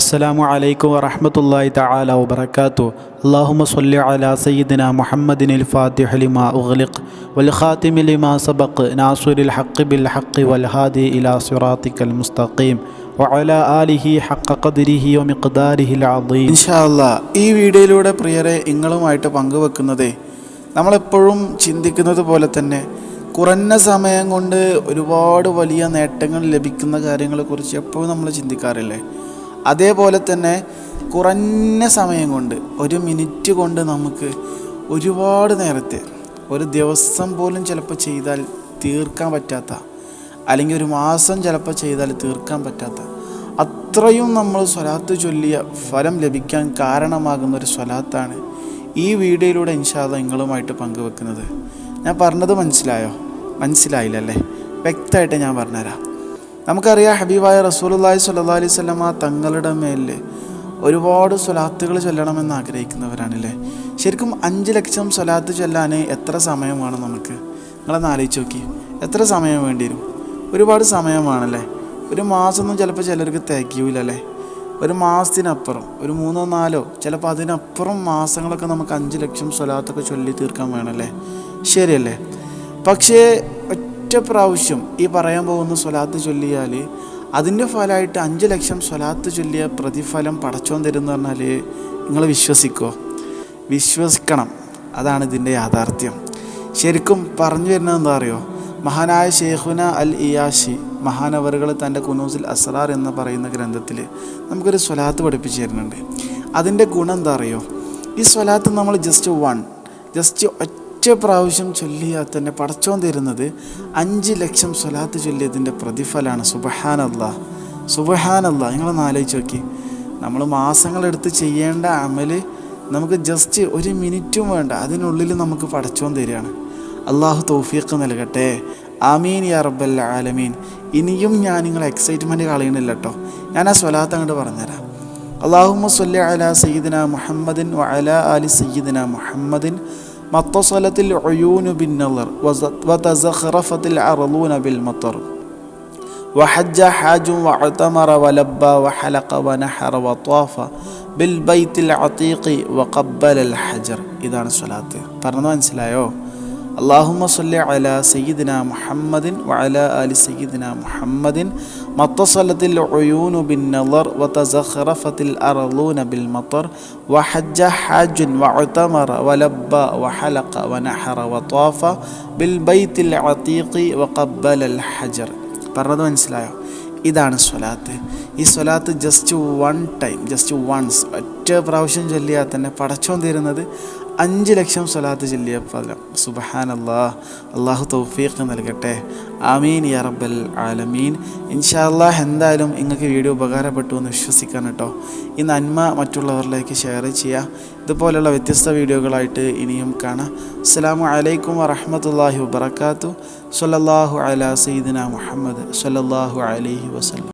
അസ്സലാമു അലൈക്കും വറഹമത്തല്ലാഹി തആല വബറകാതു അല്ലാഹുമ്മ സ്വല്ലി അലാ സയ്യിദിന മുഹമ്മദിനിൽ ഫാത്തിഹ ലിമാ ഉഗ്ലിഖ് വൽ ഖാതിമി ലിമാ സബഖ് നാസിറുൽ ഹഖ് ബിൽ ഹഖ് വൽ ഹാദി ഇലാ സിറാത്തിക്കൽ മുസ്തഖീം വഅല ആലിഹി ഹഖ ഖദ്രിഹി വമിഖ്ദാരിഹിൽ അദീം ഇൻഷാ അല്ലാഹ് ഈ വീഡിയോയിലൂടെ പ്രിയരെ നിങ്ങളുമായിട്ട് നമ്മൾ എപ്പോഴും ചിന്തിക്കുന്നത് പോലെ തന്നെ കുറഞ്ഞ സമയം കൊണ്ട് ഒരുപാട് വലിയ നേട്ടങ്ങൾ ലഭിക്കുന്ന കാര്യങ്ങളെക്കുറിച്ച് എപ്പോഴും നമ്മൾ ചിന്തിക്കാറില്ലേ? അതേപോലെ തന്നെ കുറഞ്ഞ സമയം കൊണ്ട് ഒരു മിനിറ്റ് കൊണ്ട് നമുക്ക് ഒരുപാട് നേരത്തെ ഒരു ദിവസം പോലും ചിലപ്പോൾ ചെയ്താൽ തീർക്കാൻ പറ്റാത്ത അല്ലെങ്കിൽ ഒരു മാസം ചിലപ്പോൾ ചെയ്താൽ തീർക്കാൻ പറ്റാത്ത അത്രയും നമ്മൾ സ്വലാത്ത് ചൊല്ലിയ ഫലം ലഭിക്കാൻ കാരണമാകുന്ന ഒരു സ്വലാത്താണ് ഈ വീഡിയോയിലൂടെ ഇൻഷാദ് നിങ്ങളുമായിട്ട് പങ്കുവെക്കുന്നത്. ഞാൻ പറഞ്ഞത് മനസ്സിലായോ? മനസ്സിലായില്ലല്ലേ? വ്യക്തമായിട്ട് ഞാൻ പറഞ്ഞുതരാം. നമുക്കറിയാം ഹബീബായ റസൂലുള്ളാഹി സ്വല്ലല്ലാഹി അലൈഹി വസല്ലമ തങ്ങളുടെ മേലിൽ ഒരുപാട് സ്വലാത്തുകൾ ചൊല്ലണമെന്ന് ആഗ്രഹിക്കുന്നവരാണല്ലേ? ശരിക്കും അഞ്ച് ലക്ഷം സ്വലാത്ത് ചൊല്ലാൻ എത്ര സമയം വേണം നമുക്ക്? നിങ്ങളൊന്ന് ആലോചിച്ച് നോക്കി. എത്ര സമയം വേണ്ടി വരും? ഒരുപാട് സമയമാണല്ലേ? ഒരു മാസമൊന്നും ചിലപ്പോൾ ചിലർക്ക് തികയൂലല്ലേ? ഒരു മാസത്തിനപ്പുറം ഒരു മൂന്നോ നാലോ ചിലപ്പോൾ അതിനപ്പുറം മാസങ്ങളൊക്കെ നമുക്ക് അഞ്ച് ലക്ഷം സ്വലാത്തൊക്കെ ചൊല്ലി തീർക്കാൻ വേണമല്ലേ ശരിയല്ലേ? പക്ഷേ ഒറ്റ പ്രാവശ്യം ഈ പറയാൻ പോകുന്ന സ്വലാത്ത് ചൊല്ലിയാൽ അതിന്റെ ഫലമായിട്ട് അഞ്ച് ലക്ഷം സ്വലാത്ത് ചൊല്ലിയ പ്രതിഫലം പടച്ചോൻ തരുമെന്ന് പറഞ്ഞാൽ നിങ്ങൾ വിശ്വസിക്കോ? വിശ്വസിക്കണം. അതാണ് ഇതിന്റെ യാഥാർത്ഥ്യം. ശരിക്കും പറഞ്ഞു വരുന്നത് എന്താ അറിയോ? മഹാനായ ഷെയ്ഖുന അൽ ഇയാഷി മഹാനവറുകൾ തന്റെ കുനൂസിൽ അസ്രാർ എന്ന് പറയുന്ന ഗ്രന്ഥത്തിൽ നമുക്കൊരു സ്വലാത്ത് പഠിപ്പിച്ചു തരുന്നുണ്ട്. അതിന്റെ ഗുണം എന്താ അറിയോ? ഈ സ്വലാത്ത് നമ്മൾ ജസ്റ്റ് വൺ ജസ്റ്റ് ഒറ്റ പ്രാവശ്യം ചൊല്ലിയാൽ തന്നെ പടച്ചോൻ അഞ്ച് ലക്ഷം സ്വലാത്ത് ചൊല്ലിയതിന്റെ പ്രതിഫലമാണ്. സുബഹാനല്ല സുബഹാനല്ല നിങ്ങളൊന്ന് ആലോചിച്ച് നോക്കി. നമ്മൾ മാസങ്ങളെടുത്ത് ചെയ്യേണ്ട അമൽ നമുക്ക് ജസ്റ്റ് ഒരു മിനിറ്റും വേണ്ട. അതിനുള്ളിൽ നമുക്ക് പടച്ചോൻ തരികയാണ്. അള്ളാഹു തൗഫീഖ് നൽകട്ടെ. ആമീൻ യാ റബ്ബൽ ആലമീൻ. ഇനിയും ഞാൻ നിങ്ങളെ എക്സൈറ്റ്മെന്റ് കളയണില്ല കേട്ടോ ഞാൻ ആ സ്വലാത്ത് അങ്ങോട്ട് പറഞ്ഞുതരാം. അള്ളാഹുമ്മ സല്ലി അല സയ്യിദിന മുഹമ്മദിൻ അല ആലി സയ്യിദിന മുഹമ്മദിൻ മത്തസലത്തിൽ ഒയൂനു ബിൻ നളർ വതസഖറഫത്തിൽ അറലൂന ബിൽ മത്തർ وحج حاج واعتمر ولبى وحلق ونحر وطاف بالبيت العتيق وقبل الحجر ഇതാണ് സ്വലാത്ത് പറഞ്ഞു മനസ്സിലായോ അള്ളാഹുമ സല്ല അല സയ്യിദിന മുഹമ്മദിൻ വഅല അലി സയ്യിദിന മുഹമ്മദിൻ. മത്തസലത്തിൽ ഒയൂനു ബിൻ നലർ വതസഖറഫത്തിൽ അറലൂന ബിൽ മത്തർ വഹജ്ജ ഹാജുൻ വഅതമറ വലബ്ബ വഹലഖ വനഹറ വത്വാഫ ബിൽ ബൈത്തിൽ അതീഖി വഖബ്ബല അൽ പറഞ്ഞത് മനസ്സിലായോ? ഇതാണ് സ്വലാത്ത്. ഈ സ്വലാത്ത് just one time just once ഒറ്റ പ്രാവശ്യം ചൊല്ലിയാൽ തന്നെ പടച്ചോൻ തരുന്നത് അഞ്ച് ലക്ഷം സ്വലാത്ത് ചൊല്ലിയ ഫലം സുബഹാനല്ലാ അള്ളാഹു തൗഫീഖ് നൽകട്ടെ. ആമീൻ യാ റബ്ബൽ ആലമീൻ. ഇൻഷാ എന്തായാലും നിങ്ങൾക്ക് വീഡിയോ ഉപകാരപ്പെട്ടു എന്ന് വിശ്വസിക്കാൻ കേട്ടോ. ഈ നന്മ മറ്റുള്ളവരിലേക്ക് ഷെയർ ചെയ്യുക ഇതുപോലെയുള്ള വ്യത്യസ്ത വീഡിയോകളായിട്ട് ഇനിയും കാണാം. അസ്സാം വലൈക്കും വറഹമത്തല്ലാഹി വബർക്കാത്തു സല്ലാഹു അല സീദിന മുഹമ്മദ് സല്ലാഹു അലൈഹി വസല്ലം.